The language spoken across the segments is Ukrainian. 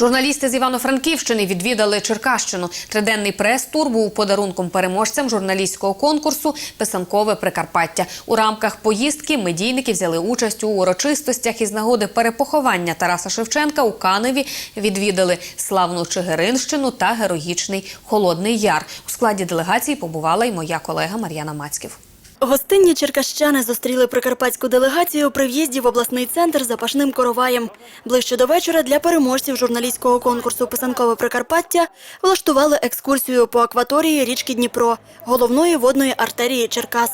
Журналісти з Івано-Франківщини відвідали Черкащину. Триденний прес-тур був подарунком переможцям журналістського конкурсу Писанкове Прикарпаття. У рамках поїздки медійники взяли участь у урочистостях із нагоди перепоховання Тараса Шевченка у Каневі. Відвідали славну Чигиринщину та героїчний Холодний Яр. У складі делегації побувала й моя колега Мар'яна Мацьків. Гостинні черкащани зустріли прикарпатську делегацію при в'їзді в обласний центр запашним короваєм. Ближче до вечора для переможців журналістського конкурсу Писанкове Прикарпаття влаштували екскурсію по акваторії річки Дніпро, головної водної артерії Черкас.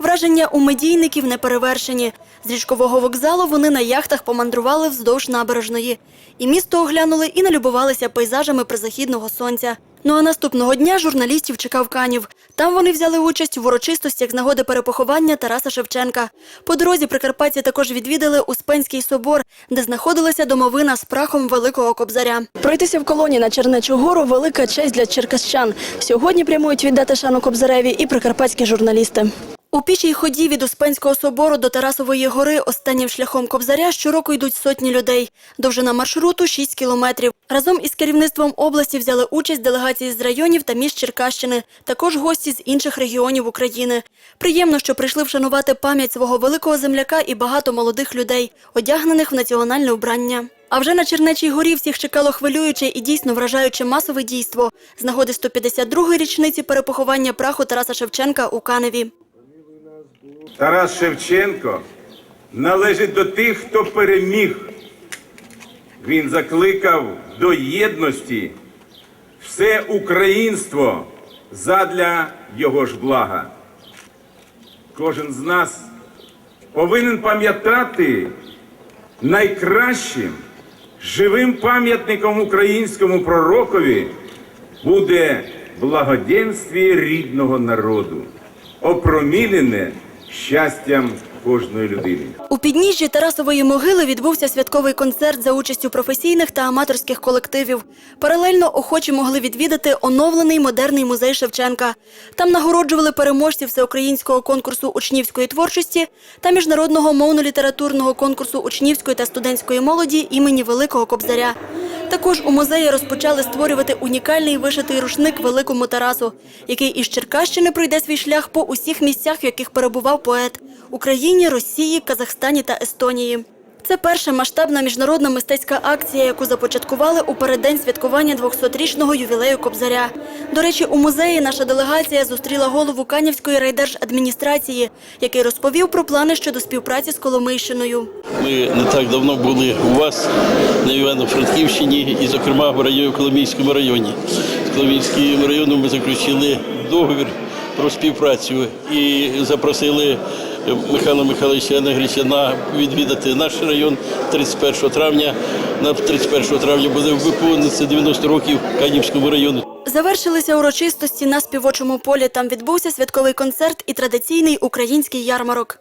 Враження у медійників не перевершені. З річкового вокзалу вони на яхтах помандрували вздовж набережної. І місто оглянули і налюбувалися пейзажами призахідного сонця. Ну а наступного дня журналістів чекав Канів. Там вони взяли участь у урочистостях з нагоди перепоховання Тараса Шевченка. По дорозі прикарпатці також відвідали Успенський собор, де знаходилася домовина з прахом Великого Кобзаря. Пройтися в колоні на Чернечу гору – велика честь для черкащан. Сьогодні прямують віддати шану Кобзареві і прикарпатські журналісти. У пішій ході від Успенського собору до Тарасової гори останнім шляхом Кобзаря щороку йдуть сотні людей. Довжина маршруту – 6 кілометрів. Разом із керівництвом області взяли участь делегації з районів та міст Черкащини, також гості з інших регіонів України. Приємно, що прийшли вшанувати пам'ять свого великого земляка і багато молодих людей, одягнених в національне вбрання. А вже на Чернечій горі всіх чекало хвилююче і дійсно вражаюче масове дійство з нагоди 152-ї річниці перепоховання праху Тараса Шевченка у Каневі. Тарас Шевченко належить до тих, хто переміг. Він закликав до єдності все українство задля його ж блага. Кожен з нас повинен пам'ятати найкращим живим пам'ятником українському пророкові буде благоденствие рідного народу, опромінене щастям кожної людини. У підніжжі Тарасової могили відбувся святковий концерт за участю професійних та аматорських колективів. Паралельно охочі могли відвідати оновлений модерний музей Шевченка. Там нагороджували переможців всеукраїнського конкурсу учнівської творчості та міжнародного мовно-літературного конкурсу учнівської та студентської молоді імені Великого Кобзаря. Також у музеї розпочали створювати унікальний вишитий рушник Великому Тарасу, який із Черкащини пройде свій шлях по усіх місцях, в яких перебував поет – Україні, Росії, Казахстані та Естонії. Це перша масштабна міжнародна мистецька акція, яку започаткували у переддень святкування 200-річного ювілею Кобзаря. До речі, у музеї наша делегація зустріла голову Канівської райдержадміністрації, який розповів про плани щодо співпраці з Коломийщиною. Ми не так давно були у вас на Івано-Франківщині і, зокрема, в районі Коломійському районі. З Коломійським районом ми заключили договір про співпрацю і запросили Михайла Михайловича Негричана відвідати наш район 31 травня. На 31 травня буде виповниться 90 років Канівському району. Завершилися урочистості на співочому полі. Там відбувся святковий концерт і традиційний український ярмарок.